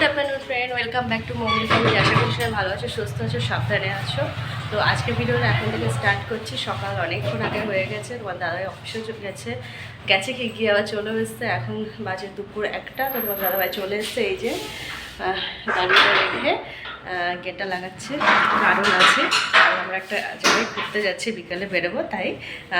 Good afternoon friend welcome back to mobile family আশা করি সবাই ভালো আছো, সুস্থ আছো, সাবধানে আছো। তো আজকে ভিডিওটা এখন থেকে স্টার্ট করছি। সকাল অনেকক্ষণ আগে হয়ে গেছে। তোমার দাদাই অফিসে চলে গেছে। গেছে কি, গিয়ে আবার চলে এসছে। এখন বাজে দুপুর একটা, তো তোমার দাদাভাই চলে এসছে। এই যে গাড়িটা রেখে গেটটা লাগাচ্ছে। কারণ আছে। আমরা একটা জায়গায় ঘুরতে যাচ্ছি। বিকালে বেরোবো, তাই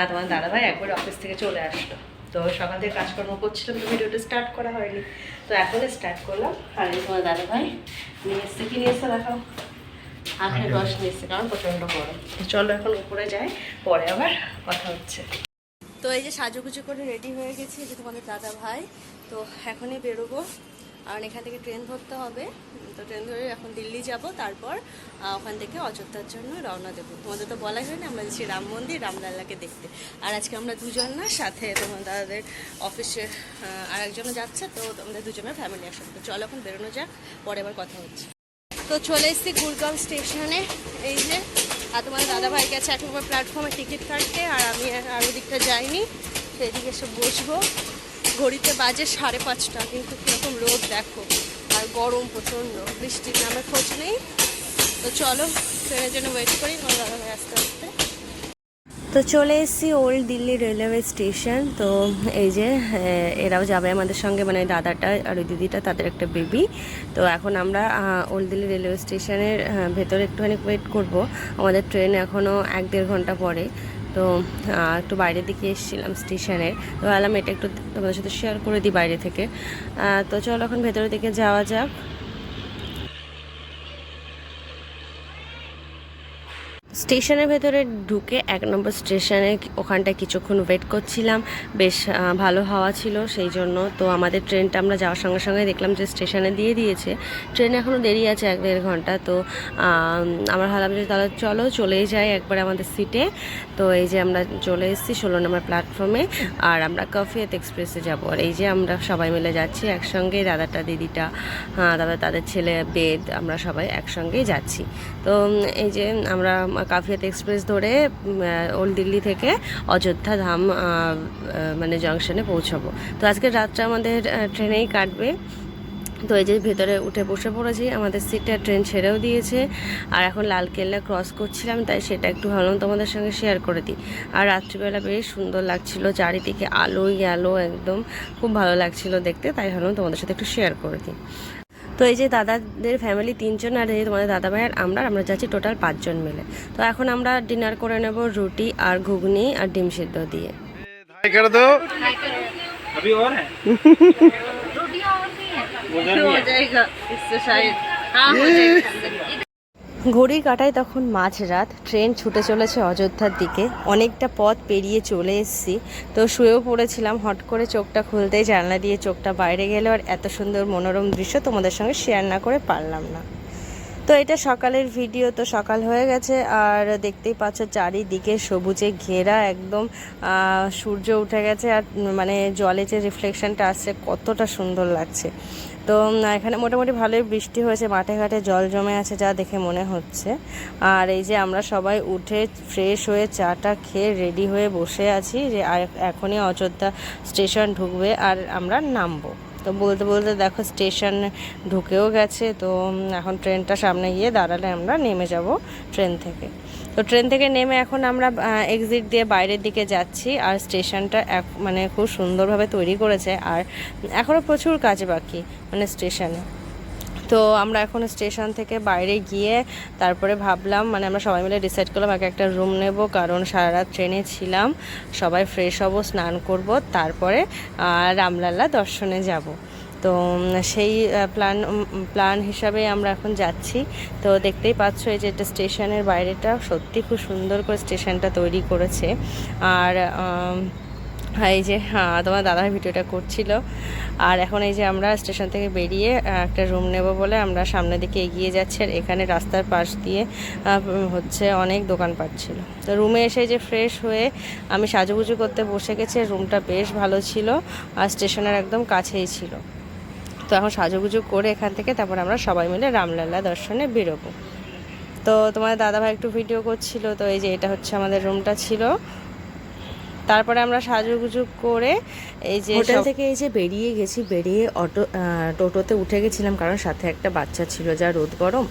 তোমার দাদাভাই একবার অফিস থেকে চলে আসলো। তো সকাল থেকে কাজকর্ম করছিলাম তো ভিডিওটা স্টার্ট করা হয়নি। তো এখন স্টার্ট করলাম। আর এই তোমার দাদা ভাই নিয়ে এসছে কি নিয়ে এসে দেখাও? আখের রস নিয়ে এসছে কারণ প্রচণ্ড গরম। তো চলো এখন উপরে যাই পরে আবার কথা হচ্ছে। তো এই যে সাজুগুজু করে রেডি হয়ে গেছি যে তোমাদের দাদা ভাই তো এখনই বেরোবো। আর এখান থেকে ট্রেন ধরতে হবে। তো ট্রেন ধরে এখন দিল্লি যাব, তারপর ওখান থেকে অযোধ্যার জন্য রওনা দেবো। তোমাদের তো বলাই হয়নি, আমরা যাচ্ছি রাম মন্দির রামলাল্লাকে দেখতে। আর আজকে আমরা দুজন না, সাথে তোমার দাদাদের অফিসে আর একজনও যাচ্ছে, তো তোমাদের দুজনের ফ্যামিলি একসাথে। চলো এখন বেরোনো যাক, পরে আবার কথা হচ্ছে। তো চলে এসেছি গুরগাঁও স্টেশনে, এই যে, আর তোমার দাদা ভাই গেছে এখন প্ল্যাটফর্মে টিকিট কাটতে, আর আমি আর আর ওদিকটা যাইনি সেদিকে এসে বসবো। ঘড়িতে বাজে সাড়ে পাঁচটা, কিন্তু কীরকম রোদ দেখো। আর গরম প্রচণ্ড বৃষ্টির নামে খোঁজ নেই। তো চলো, ট্রেনের জন্য ওয়েট করি আস্তে আস্তে। তো চলে এসেছি ওল্ড দিল্লি রেলওয়ে স্টেশন। তো এই যে এরাও যাবে আমাদের সঙ্গে মানে দাদাটা আর ওই দিদিটা, তাদের একটা বেবি তো এখন আমরা ওল্ড দিল্লি রেলওয়ে স্টেশনের ভেতরে একটুখানি ওয়েট করব। আমাদের ট্রেন এখনও এক দেড় ঘণ্টা পরে। তো একটু বাইরের দিকে এসেছিলাম স্টেশনের তো ভাবলাম এটা একটু তোমাদের সাথে শেয়ার করে দিই বাইরে থেকে। তো চলো এখন ভেতরের দিকে যাওয়া যাক। স্টেশনের ভেতরে ঢুকে এক নম্বর স্টেশনে ওখানটায় কিছুক্ষণ ওয়েট করছিলাম। বেশ ভালো হাওয়া ছিল সেই জন্য। তো আমাদের ট্রেনটা আমরা যাওয়ার সঙ্গে সঙ্গে দেখলাম যে স্টেশনে দিয়ে দিয়েছে। ট্রেন এখনও দেরি আছে এক দেড় ঘণ্টা। তো আম, আমরা ভাবলাম যে তাহলে চলো চলেই যাই একবার আমাদের সিটে তো এই যে আমরা চলে এসেছি ষোলো নম্বর প্ল্যাটফর্মে আর আমরা কফিয়াত এক্সপ্রেসে যাব। আর এই যে আমরা সবাই মিলে যাচ্ছি একসঙ্গে দাদাটা দিদিটা হ্যাঁ দাদা তাদের ছেলে বেদ আমরা সবাই একসঙ্গেই যাচ্ছি। তো এই যে আমরা কাফিয়াত এক্সপ্রেস ধরে ওল্ড দিল্লি থেকে অযোধ্যা ধাম মানে জংশনে পৌঁছাবো। তো আজকের রাতটা আমাদের ট্রেনেই কাটবে। তো এই যে ভেতরে উঠে বসে পড়েছি, আমাদের সিটটা ট্রেন ছেড়েও দিয়েছে। আর এখন লালকেল্লা ক্রস করছিলাম, তাই সেটা একটু ভাবলাম তোমাদের সঙ্গে শেয়ার করে দিই। আর রাত্রিবেলা বেশ সুন্দর লাগছিল, চারিদিকে আলোই আলো একদম। খুব ভালো লাগছিল দেখতে, তাই ভাবলাম তোমাদের সাথে একটু শেয়ার করে দিই। তো এই যে দাদাদের ফ্যামিলি তিনজন আর এই যে তোমাদের দাদা ভাই আর আমরা আমরা যাচ্ছি টোটাল পাঁচজন মিলে তো এখন আমরা ডিনার করে নেব রুটি আর ঘুগনি আর ডিম সিদ্ধ দিয়ে हाय कर दो अभी और है ঘড়ির কাটায় তখন মাঝরাত। ট্রেন ছুটে চলেছে অযোধ্যার দিকে। অনেকটা পথ পেরিয়ে চলে এসেছি। তো শুয়েও পড়েছিলাম, হট করে চোখটা খুলতেই জানলা দিয়ে চোখটা বাইরে গেল। আর এত সুন্দর মনোরম দৃশ্য তোমাদের সঙ্গে শেয়ার না করে পারলাম না। তো এটা সকালের ভিডিও, তো সকাল হয়ে গেছে। আর দেখতেই পাচ্ছ চারিদিকে সবুজে ঘেরা, একদম সূর্য উঠে গেছে আর মানে জলে যে রিফ্লেকশনটা আসছে, কতটা সুন্দর লাগছে। তো এখানে মোটামুটি ভালোই বৃষ্টি হয়েছে, মাঠে ঘাটে জল জমে আছে যা দেখে মনে হচ্ছে। আর এই যে আমরা সবাই উঠে ফ্রেশ হয়ে চাটা খেয়ে রেডি হয়ে বসে আছি যে এখনই অযোধ্যা স্টেশন ঢুকবে আর আমরা নামবো। তো বলতে বলতে দেখো স্টেশন ঢুকেও গেছে, তো এখন ট্রেনটা সামনে গিয়ে দাঁড়ালে আমরা নেমে যাব ট্রেন থেকে। তো ট্রেন থেকে নেমে এখন আমরা এক্সিট দিয়ে বাইরের দিকে যাচ্ছি আর স্টেশনটা এক মানে খুব সুন্দরভাবে তৈরি করেছে আর এখনও প্রচুর কাজ বাকি মানে স্টেশনে। তো আমরা এখন স্টেশন থেকে বাইরে গিয়ে তারপরে ভাবলাম মানে আমরা সবাই মিলে ডিসাইড করলাম আগে একটা রুম নেব, কারণ সারা রাত ট্রেনে ছিলাম। সবাই ফ্রেশ হব, স্নান করব, তারপরে রামলাল্লা দর্শনে যাব। তো সেই প্ল্যান প্ল্যান হিসাবে আমরা এখন যাচ্ছি। তো দেখতেই পাচ্ছ এই যে এটা স্টেশনের বাইরেটা সত্যি খুব সুন্দর করে স্টেশনটা তৈরি করেছে। আর এই যে হ্যাঁ তোমার দাদা ভিডিওটা করছিল। আর এখন এই যে আমরা স্টেশন থেকে বেরিয়ে একটা রুম নেব বলে আমরা সামনের দিকে এগিয়ে যাচ্ছি। আর এখানে রাস্তার পাশ দিয়ে হচ্ছে অনেক দোকানপাট ছিল। তো রুমে এসে যে ফ্রেশ হয়ে আমি সাজুগুজু করতে বসে গেছি। রুমটা বেশ ভালো ছিল, আর স্টেশনের একদম কাছেই ছিল। তো এখন সাজুগুজু করে এখান থেকে তারপর আমরা সবাই মিলে রামলাল্লা দর্শনে বেরোবো। তো তোমার দাদাভাই একটু ভিডিও করছিল। তো এই যে এটা হচ্ছে আমাদের রুমটা ছিল। তারপরে আমরা সাজুগুজু করে এই যে হোটেল থেকে এই যে বেরিয়ে গেছি বেরিয়ে অটো টোটোতে উঠে গেছিলাম কারণ সাথে একটা বাচ্চা ছিল যা রোদ গরম।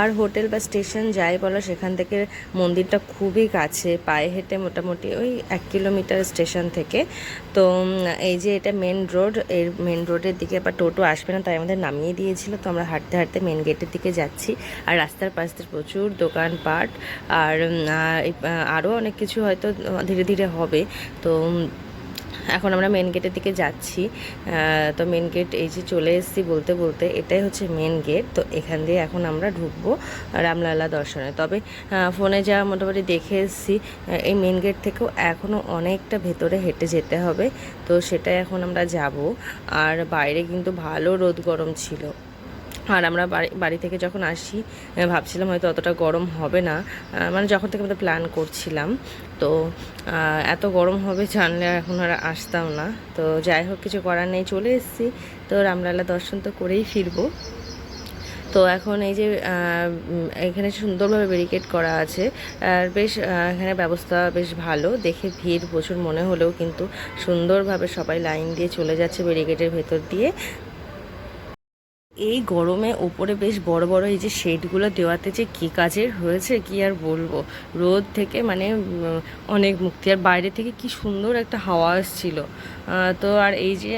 আর হোটেল বা স্টেশন যাই বলো সেখান থেকে মন্দিরটা খুবই কাছে পায়ে হেঁটে মোটামুটি ওই এক কিলোমিটার স্টেশন থেকে। তো এই যে এটা মেন রোডের মেন রোডের দিকে আবার টোটো আসবে না তাই আমাদের নামিয়ে দিয়েছিল। তো আমরা হাঁটতে হাঁটতে মেন গেটের দিকে যাচ্ছি। আর রাস্তার পাশ প্রচুর দোকানপাট। আর আরও অনেক কিছু হয়তো ধীরে ধীরে হবে। তো এখন আমরা মেন গেটের দিকে যাচ্ছি। তো মেন গেট এই যে চলে এসেছি বলতে বলতে এটাই হচ্ছে মেন গেট তো এখান দিয়ে এখন আমরা ঢুকবো রামলালা দর্শনে। তবে ফোনে যা মোটামুটি দেখে এসেছি এই মেন গেট থেকেও এখনও অনেকটা ভেতরে হেঁটে যেতে হবে। তো সেটাই এখন আমরা যাব। আর বাইরে কিন্তু ভালো রোদ গরম ছিল। আর আমরা বাড়ি বাড়ি থেকে যখন আসি ভাবছিলাম হয়তো অতটা গরম হবে না। মানে যখন থেকে আমরা প্ল্যান করছিলাম, তো এত গরম হবে জানলে এখন আর আসতাম না। তো যাই হোক, কিছু করার নেই, চলে এসেছি। তো রামলালা দর্শন তো করেই ফিরবো। তো এখন এই যে এখানে সুন্দরভাবে ব্যারিকেড করা আছে। আর বেশ এখানে ব্যবস্থা বেশ ভালো। দেখে ভিড় প্রচুর মনে হলেও কিন্তু সুন্দরভাবে সবাই লাইন দিয়ে চলে যাচ্ছে ব্যারিকেডের ভেতর দিয়ে। এই গরমে ওপরে বেশ বড় বড় এই যে শেডগুলো দেওয়াতে যে কী কাজের হয়েছে কি আর বলব? রোদ থেকে মানে অনেক মুক্তি। আর বাইরে থেকে কি সুন্দর একটা হাওয়া আসছিল। তো আর এই যে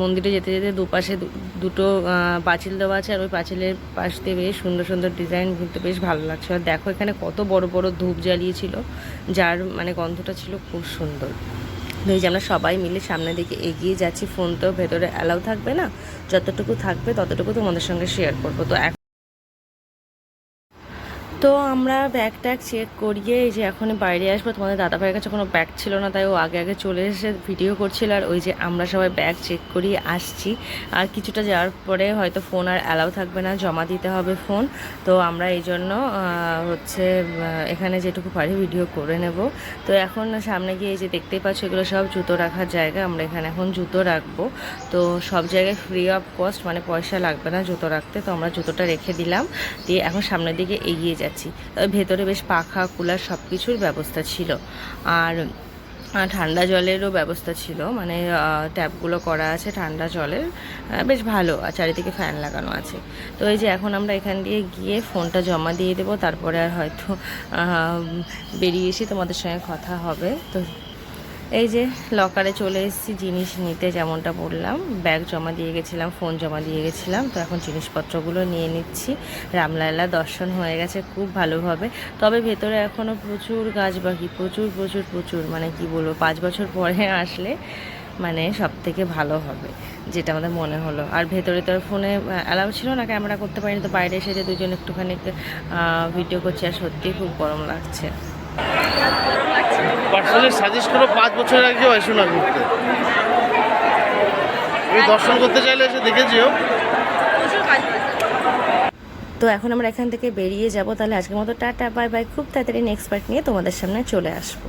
মন্দিরে যেতে যেতে দুপাশে দুটো পাঁচিল দেওয়া আছে। আর ওই পাঁচিলের পাশ দিয়ে বেশ সুন্দর সুন্দর ডিজাইন কিন্তু বেশ ভালো লাগছে। আর দেখো এখানে কত বড় বড় ধূপ জ্বালিয়েছিল, যার মানে গন্ধটা ছিল খুব সুন্দর। যে আমরা সবাই মিলে সামনের দিকে এগিয়ে যাচ্ছি। ফোন তো ভেতরে অ্যালাউ থাকবে না। যতটুকু থাকবে ততটুকু তোমাদের সঙ্গে শেয়ার করব। তো তো আমরা ব্যাগ ট্যাগ চেক করিয়ে এই যে এখন বাইরে আসব। তোমাদের দাদা ভাইয়ের কাছে কোনো ব্যাগ ছিল না, তাই ও আগে আগে চলে এসে ভিডিও করছিল। আর ওই যে আমরা সবাই ব্যাগ চেক করিয়ে আসছি। আর কিছুটা যাওয়ার পরে হয়তো ফোন আর অ্যালাউ থাকবে না, জমা দিতে হবে ফোন তো আমরা এই জন্য হচ্ছে এখানে যেটুকু পারি ভিডিও করে নেব। তো এখন সামনে গিয়ে এই যে দেখতেই পাচ্ছ, এগুলো সব জুতো রাখার জায়গা। আমরা এখানে এখন জুতো রাখব। তো সব জায়গায় ফ্রি অফ কস্ট মানে পয়সা লাগবে না জুতো রাখতে। তো আমরা জুতোটা রেখে দিলাম। দিয়ে এখন সামনের দিকে এগিয়ে যাচ্ছি তবে ভেতরে বেশ পাখা, কুলার সব কিছুর ব্যবস্থা ছিল। আর ঠান্ডা জলেরও ব্যবস্থা ছিল। মানে ট্যাপগুলো করা আছে ঠান্ডা জলের। বেশ ভালো। আর চারিদিকে ফ্যান লাগানো আছে। তো এই যে এখন আমরা এখান দিয়ে গিয়ে ফোনটা জমা দিয়ে দেবো। তারপরে আর হয়তো বেরিয়ে এসে তোমাদের সঙ্গে কথা হবে। তো এই যে লকারে চলে এসেছি, জিনিস নিতে যেমনটা বললাম। ব্যাগ জমা দিয়ে গেছিলাম, ফোন জমা দিয়ে গেছিলাম, তো এখন জিনিসপত্রগুলো নিয়ে নিচ্ছি। রামলালা দর্শন হয়ে গেছে খুব ভালোভাবে। তবে ভেতরে এখনও প্রচুর গাছ বাকি, প্রচুর প্রচুর প্রচুর মানে কি বলব, পাঁচ বছর পরে আসলে মানে সব থেকে ভালো হবে, যেটা আমাদের মনে হলো। আর ভেতরে তো ফোনে অ্যালাউ ছিল না ক্যামেরা করতে পারিনি, তো বাইরে এসে যে দুজন একটুখানি ভিডিও করছি, আর সত্যিই খুব গরম লাগছে। পার্সোনালি সাজেস্ট করো পাঁচ বছর আগে কেউ এসো না ঘুরতে। তুমি দর্শন করতে চাইলে এসে দেখে যেও। তো এখন আমরা এখান থেকে বেরিয়ে যাব, তাহলে আজকের মতো টাটা, বাই বাই, খুব তাড়াতাড়ি নেক্সট পার্ট নিয়ে তোমাদের সামনে চলে আসব।